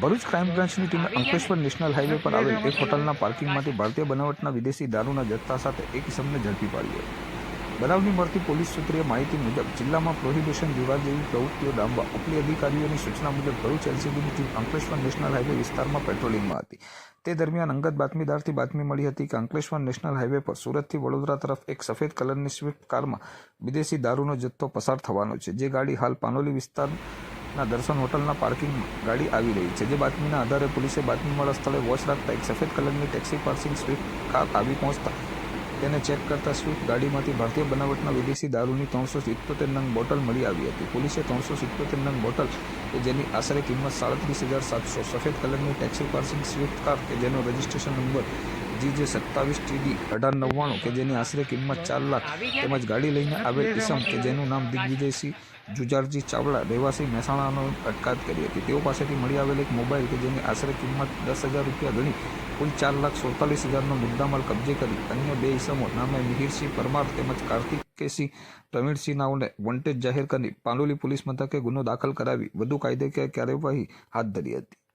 Bharuch crime બ્રાન્ચની ટીમે Ankleshwar national highway પર આવેલ એક હોટલના પાર્કિંગમાંથી ભારતીય બનાવટના વિદેશી દારૂના જથ્થા સાથે એક ઇસમને ઝડપી પાડ્યો. બનાવની મળતી પોલીસ સૂત્રીય માહિતી મુજબ જિલ્લામાં પ્રોહિબિશન વિવાદ જેવી પ્રવૃત્તિઓ ડામવા ઉપલી અધિકારીઓની સૂચના મુજબ ભરૂચ એલસીબીની ટીમ અંકલેશ્વર નેશનલ હાઈવે વિસ્તારમાં પેટ્રોલિંગમાં હતી. તે દરમિયાન અંગત બાતમીદારથી બાતમી મળી હતી કે અંકલેશ્વર નેશનલ હાઈવે પર સુરતથી વડોદરા તરફ એક સફેદ કલરની સ્વિફ્ટ કારમાં વિદેશી દારૂનો જથ્થો પસાર થવાનો છે. જે ગાડી હાલ પાનોલી વિસ્તાર ના, દર્શન હોટલના પાર્કિંગમાં ગાડી આવી રહી છે. જે બાતમીના આધારે પોલીસે બાતમી મળા સ્થળે વોચ રાખતા એક સફેદ કલરની ટેક્સી પાર્સિંગ સ્વિફ્ટ કાર આવી પહોંચતા તેને ચેક કરતા સ્વિફ્ટ ગાડીમાંથી ભારતીય બનાવટના વિદેશી દારૂની ત્રણસો સિત્તોતેર નંગ બોટલ મળી આવી હતી. પોલીસે ત્રણસો સિત્તોતેર નંગ બોટલ કે જેની આશરે કિંમત સાડત્રીસ હજાર સાતસો, સફેદ કલરની ટેક્સી પાર્સિંગ સ્વિફ્ટ કાર કે જેનો રજિસ્ટ્રેશન નંબર જી, જે સત્તાવીસ ટીડી અઢાર નવ્વાણું કે જેની આશરે કિંમત ચાર લાખ તેમજ ગાડી લઈને આવેલ ઇસમ કે જેનું નામ દિગ્વિજયસિંહ જુજારજી ચાવડા રહેવાસી મહેસાણાનો અટકાયત કરી હતી. તેઓ પાસેથી મળી આવેલ એક મોબાઈલ કે જેની આશરે કિંમત દસ હજાર રૂપિયા ગણી કુલ ચાર લાખ સુડતાલીસ હજારનો મુદ્દામાલ કબજે કરી અન્ય બે ઇસમો નામે મિહિરસિંહ પરમાર તેમજ કાર્તિકેયસિંહ પ્રવીણસિંહ નાઓને વોન્ટેજ જાહેર કરી પાલોલી પોલીસ મથકે ગુનો દાખલ કરાવી વધુ કાયદેકીય કાર્યવાહી હાથ ધરી હતી.